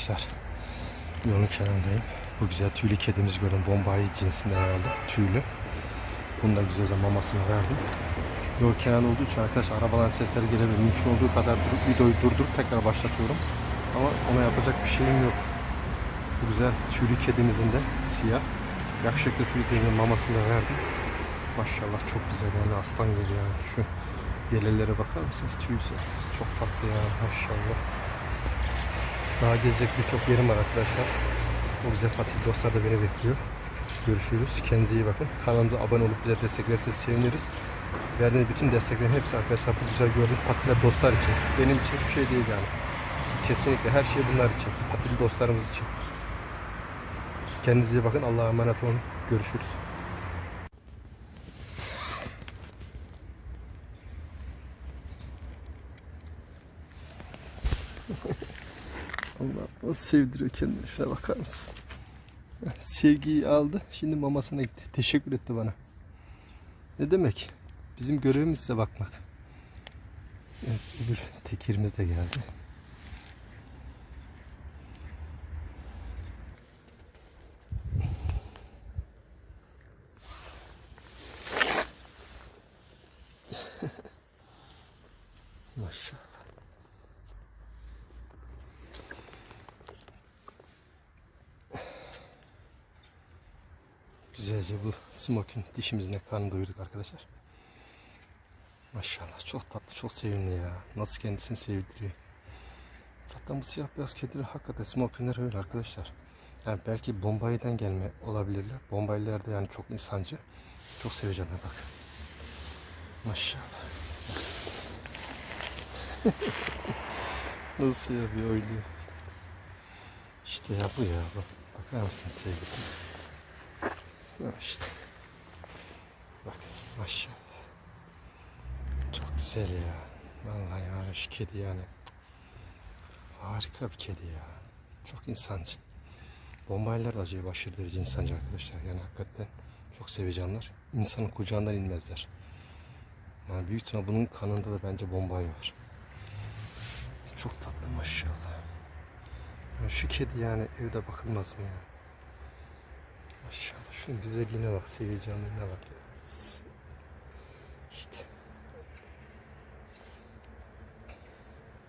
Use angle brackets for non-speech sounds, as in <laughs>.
arkadaşlar. Yolun kenarındayım. Bu güzel tüylü kedimiz gördüm. Bombay cinsinden herhalde. Tüylü. Bunu da güzelce mamasını verdim. Yol kenarı olduğu için arkadaşlar arabaların sesleri gelebilir. Mümkün olduğu kadar durup videoyu durdurup tekrar başlatıyorum. Ama ona yapacak bir şeyim yok. Bu güzel tüylü kedimizin de siyah. Yakışıklı tüylü kedimizin mamasını da verdim. Maşallah çok güzel yani aslan gibi yani. Şu yelelere bakar mısınız? Tüysü. Çok tatlı ya maşallah. Daha gezecek birçok yerim var arkadaşlar. O güzel patili dostlar da beni bekliyor. Görüşürüz. Kendinize iyi bakın. Kanalımıza abone olup bize desteklerseniz seviniriz. Verdiğiniz bütün desteklerin hepsi arkadaşlar bu güzel gördüğünüz patiler dostlar için. Benim için hiçbir şey değil yani. Kesinlikle her şey bunlar için. Patili dostlarımız için. Kendinize iyi bakın. Allah'a emanet olun. Görüşürüz. Allah nasıl sevdiriyor kendini. Şuna bakar mısın? Sevgiyi aldı. Şimdi mamasına gitti. Teşekkür etti bana. Ne demek? Bizim görevimiz size bakmak. Evet, öbür tekirimiz de geldi. <laughs> Maşallah. Güzelce bu smokin dişimizle karnı doyurduk arkadaşlar. Maşallah çok tatlı çok sevimli ya. Nasıl kendisini sevdiriyor. Zaten bu siyah beyaz kediler hakikaten smokinler öyle arkadaşlar. Yani belki Bombay'dan gelme olabilirler. Bombaylılar da yani çok insancı. Çok seveceğim bak. Maşallah. <laughs> Nasıl yapıyor oynuyor. İşte ya bu ya bak. Bakar mısın sevgisine? İşte. Bak maşallah. Çok güzel ya. Vallahi yani şu kedi yani. Harika bir kedi ya. Çok insancı. Bombaylar da acayip aşırı insancı arkadaşlar. Yani hakikaten çok sevecanlar. İnsanın kucağından inmezler. Yani büyük ihtimal bunun kanında da bence bombay var. Çok tatlı maşallah. Yani şu kedi yani evde bakılmaz mı ya? Maşallah şunun güzelliğine bak, seveceğinliğine bak ya.